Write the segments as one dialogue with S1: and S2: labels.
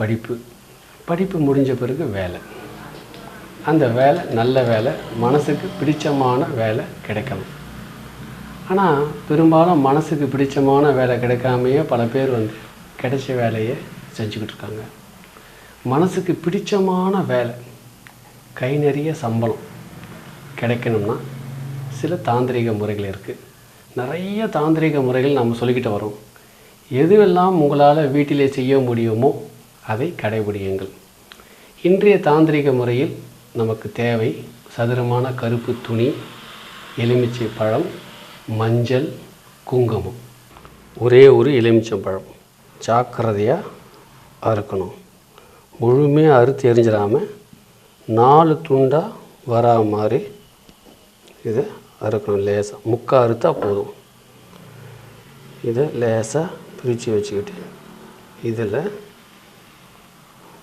S1: படிப்பு. படிப்பு முடிஞ்ச பிறகு வேலை. அந்த வேலை நல்ல வேலை மனசுக்கு பிடிச்சமான வேலை கிடைக்கணும். ஆனால் பெரும்பாலும் மனசுக்கு பிடிச்சமான வேலை கிடைக்காமையே பல பேர் வந்து கிடைச்ச வேலையை செஞ்சுக்கிட்டு இருக்காங்க. மனசுக்கு பிடிச்சமான வேலை கை நிறைய சம்பளம் கிடைக்கணும்னா சில தாந்திரிக முறைகள் இருக்குது நிறைய தாந்திரிக முறைகள் நம்ம சொல்லிக்கிட்டு வரோம். எதுவெல்லாம் உங்களால் வீட்டிலே செய்ய முடியுமோ அதை கடைபிடியுங்கள். இன்றைய தாந்திரிக முறையில் நமக்கு தேவை சதுரமான கருப்பு துணி எலுமிச்சை பழம் மஞ்சள் குங்குமம். ஒரே ஒரு எலுமிச்சை பழம். ஜாக்கிரதையாக அறுக்கணும். முழுமையாக அறுத்து எரிஞ்சிடாமல் நாலு துண்டாக வரா மாதிரி இதை அறுக்கணும் லேசாக முக்கா அறுத்தா போதும். இதை லேசாக பிரித்து வச்சுக்கிட்டு இதில்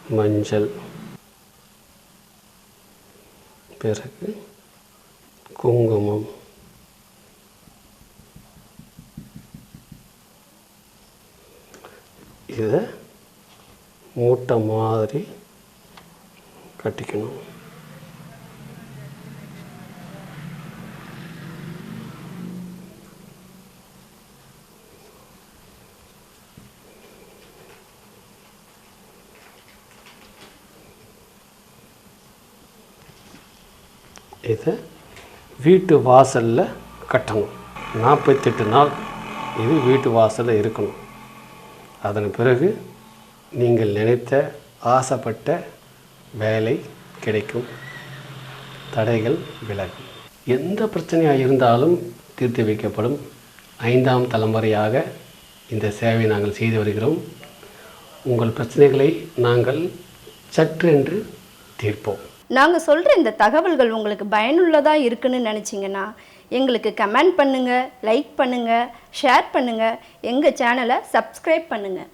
S1: மஞ்சள். பிறகு குங்குமம். இதை மூட்டை மாதிரி கட்டிக்கணும். இதை வீட்டு வாசலில் கட்டணும். நாற்பத்தெட்டு நாள் இது வீட்டு வாசலில் இருக்கணும். அதன் பிறகு நீங்கள் நினைத்த ஆசைப்பட்ட வேலை கிடைக்கும். தடைகள் விலகும். எந்த பிரச்சனையாக இருந்தாலும் தீர்த்து வைக்கப்படும். ஐந்தாம் தலைமுறையாக இந்த சேவை நாங்கள் செய்து வருகிறோம். உங்கள் பிரச்சனைகளை நாங்கள் சற்றென்று தீர்ப்போம்.
S2: நாங்கள் சொல்கிற இந்த தகவல்கள் உங்களுக்கு பயனுள்ளதாக இருக்குன்னு நினச்சிங்கன்னா எங்களுக்கு கமெண்ட் பண்ணுங்கள் லைக் பண்ணுங்கள் ஷேர் பண்ணுங்கள் எங்கள் சேனலை சப்ஸ்கிரைப் பண்ணுங்கள்